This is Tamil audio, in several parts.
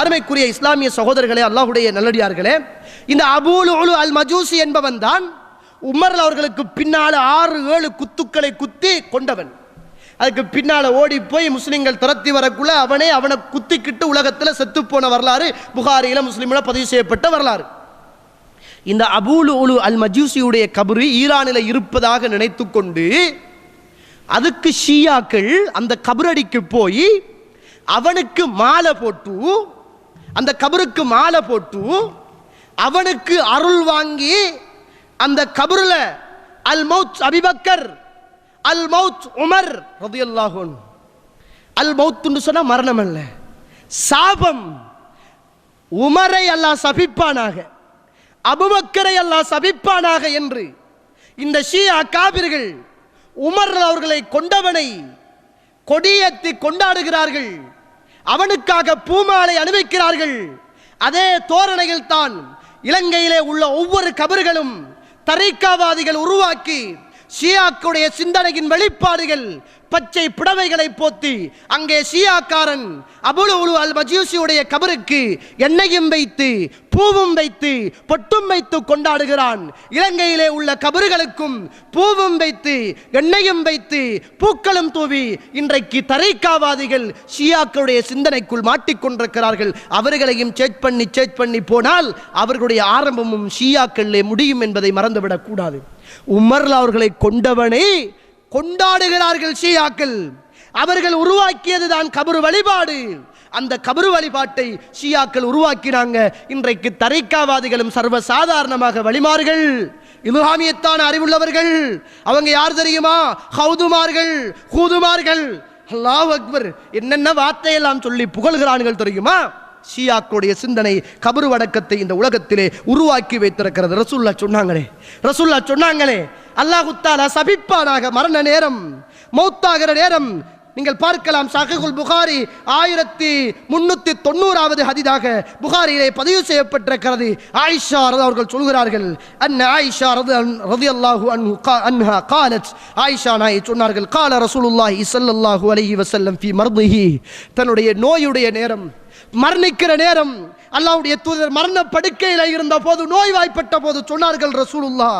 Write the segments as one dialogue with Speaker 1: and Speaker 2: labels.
Speaker 1: அருமைக்குரிய இஸ்லாமிய சகோதரர்களே அல்லாஹுடைய நல்லடியார்களே இந்த அபூல் உலு அல் மஜூசி என்பவன் தான் உமர் அவர்களுக்கு பின்னால் ஆறு ஏழு குத்துக்களை குத்தி கொண்டவன். அதுக்கு பின்னால் ஓடி போய் முஸ்லிம்கள் துரத்தி வரக்குள்ள அவனே அவனை குத்திக்கிட்டு உலகத்தில் செத்துப்போன வரலாறு புகாரியில் முஸ்லீமில் பதிவு செய்யப்பட்ட வரலாறு. இந்த அபூலு உலு அல் மஜூசியுடைய கபரு ஈரானில் இருப்பதாக நினைத்து கொண்டு அதுக்கு ஷியாக்கள் அந்த கபரடிக்கு போய் அவனுக்கு மாலை போட்டு அந்த கபருக்கு மாலை போட்டு அவனுக்கு அருள் வாங்கி அந்த கபருல அல் மௌத் அபிபக்கர் அல் மௌத் உமர் ரதியல்லாஹு அல் மௌத்துன்னு சொன்னா மரணம் அல்ல. சாபம். உமரை அல்லாஹ் சபிப்பானாக அபுபக்கரை அல்லாஹ் சபிப்பானாக என்று இந்த ஷியா காபிர்கள் உமர் அவர்களை கொண்டவனை கொடியேத்தி கொண்டாடுகிறார்கள். அவனுக்காக பூமாலை அணிவிக்கிறார்கள். அதே தோரணையில் தான் இலங்கையிலே உள்ள ஒவ்வொரு கபர்களும் தரைக்காவாதிகள் உருவாக்கி ஷியாக்களுடைய சிந்தனையின் வெளிப்பாடுகள் பச்சை புடவைகளை போத்தி அங்கே ஷியாக்காரன் அபுலு உலு அல் மஜூசியுடைய கபருக்கு எண்ணெயும் வைத்து பூவும் வைத்து பொட்டும் வைத்து கொண்டாடுகிறான். இலங்கையிலே உள்ள கபறுகளுக்கும் பூவும் வைத்து எண்ணெயும் வைத்து பூக்களும் தூவி இன்றைக்கு தரைக்காவாதிகள் ஷியாக்களுடைய சிந்தனைக்குள் மாட்டிக்கொண்டிருக்கிறார்கள் அவர்களையும் சேட் பண்ணி சேட் பண்ணி போனால் அவர்களுடைய ஆரம்பமும் ஷியாக்களிலே முடியும் என்பதை மறந்துவிடக் கூடாது. உமர்லா அவர்களை கொண்டவனே கொண்டாடுகிறார்கள் ஷியாக்கள். அவர்கள் உருவாக்கியது தான் கபரு வழிபாடு. அந்த கபரு வழிபாட்டை ஷியாக்கள் உருவாக்கினாங்க. இன்றைக்கு தரைக்காவாதிகளும் சர்வ சாதாரணமாக வழிமார்கள் இலுஹாமியத்தான அறிவுள்ளவர்கள். அவங்க யார் தெரியுமா? ஹவுதுமார்கள் ஹூதுமார்கள். அல்லாஹ் அக்பர். என்னென்ன வார்த்தையெல்லாம் சொல்லி புகழ்கிறான்கள் தெரியுமா? ஷியாக்களுடைய சிந்தனை கபரு வடக்கத்தை இந்த உலகத்திலே உருவாக்கி வைத்திருக்கிறது. ரசூல்லா சொன்னாங்களே ரசூல்லா சொன்னாங்களே அல்லாஹுத்தாலா சபிப்பானாக மரண நேரம் மௌத்தாகிற நேரம். நீங்கள் பார்க்கலாம் சஹகுல் புகாரி ஆயிரத்தி முன்னூத்தி தொண்ணூறாவது ஹதிதாக புகாரியிலே பதிவு செய்யப்பட்டிருக்கிறது. ஆயிஷா ரது அவர்கள் சொல்கிறார்கள் அன் ஆயிஷா ரது ரதி அல்லாஹு அன் அன்ஹா காலத். ஆயிஷா நாயை சொன்னார்கள் கால ரசூலுல்லாஹி ஸல்லல்லாஹு அலஹி வசல்லம் ஃபி மர்திஹி. தன்னுடைய நோயுடைய நேரம் மரணிக்கிற நேரம் அல்லாவுடைய தூதர் மரண படுக்கையில் இருந்த போது நோய்வாய்ப்பட்ட போது சொன்னார்கள் ரசூலுல்லா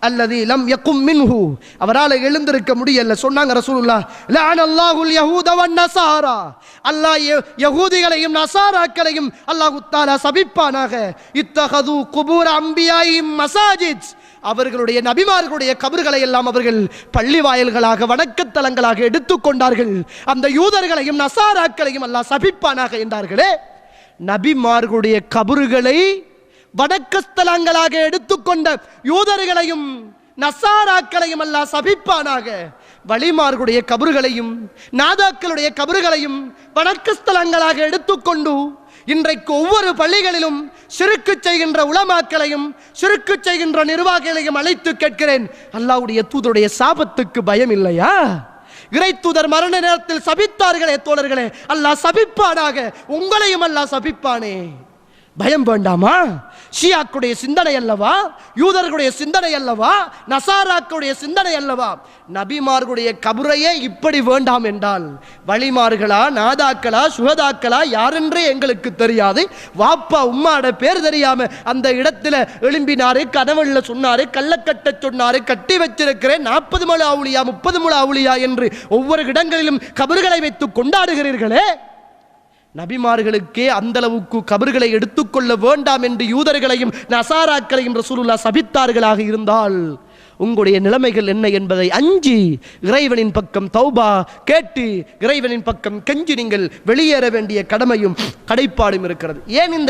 Speaker 1: அல்லது லம் யக்கும் மின்ஹு. அவரால் எழுந்திருக்க முடியல. சொன்னாங்க ரசூலுல்லா லஅன அல்லாஹுல் யஹூத வன் நசாரா. அல்லாஹ் யஹூதிகளையும் நசாராக்களையும் அல்லாஹ் தஆலா சபிப்பானாக. இத்தஹது குபூர் அம்பியாயிம் மசாஜித். அவர்களுடைய நபிமார்களுடைய கபர்களை எல்லாம் அவர்கள் பள்ளி வாயில்களாக வணக்கத்தலங்களாக எடுத்துக்கொண்டார்கள் அந்த யூதர்களையும் நசாராக்களையும் அல்லாஹ் சபிப்பானாக என்றார்களே. நபிமார்களுடைய கபறுகளை வடக்கஸ்தலங்களாக எடுத்துக்கொண்ட யூதர்களையும் நசாராக்களையும் அல்லாஹ் சபிப்பானாக. வழிமார்களுடைய கபறுகளையும் நாதாக்களுடைய கபறுகளையும் வடக்கஸ்தலங்களாக எடுத்துக்கொண்டு இன்றைக்கு ஒவ்வொரு பள்ளிகளிலும் சிறுக்கு செய்கின்ற உளமாக்களையும் சிறுக்கு செய்கின்ற நிர்வாகிகளையும் அழைத்து கேட்கிறேன். அல்லாஹ்வுடைய தூதருடைய சாபத்துக்கு பயம் இல்லையா? இறை தூதர் மரண நேரத்தில் சபித்தார்களே தோழர்களே அல்லாஹ் சபிப்பானாக. உங்களையும் அல்லாஹ் சபிப்பானே. பயம் வேண்டாமா? ஷியாக்குடைய சிந்தனை அல்லவா? யூதர்களுடைய சிந்தனை அல்லவா? நசாராக்களுடைய சிந்தனை அல்லவா? நபிமார்களுடைய கபுரையே இப்படி வேண்டாம் என்றால் வழிமார்களா நாதாக்களா சுகதாக்களா யாரென்றே எங்களுக்கு தெரியாது. வாப்பா உம்மாட பேர் தெரியாம அந்த இடத்துல எழும்பினாரு கனவுல சொன்னாரு கள்ளக்கட்ட சொன்னாரு கட்டி வச்சிருக்கிறேன் நாற்பது முழு அவுளியா முப்பது முழு அவுளியா என்று ஒவ்வொரு இடங்களிலும் கபறுகளை வைத்து கொண்டாடுகிறீர்களே. நபிமார்களுக்கே அந்த அளவுக்கு எடுத்துக்கொள்ள வேண்டாம் என்று யூதர்களையும் நசாராக்களையும் ரசூலுல்லா சபித்தார்களாக இருந்தால் உங்களுடைய நிலைமைகள் என்ன என்பதை அஞ்சி இறைவனின் பக்கம் தௌபா கேட்டு இறைவனின் பக்கம் கெஞ்சி நீங்கள் வெளியேற வேண்டிய கடமையும் கடைப்பாடும் இருக்கிறது. ஏன் இந்த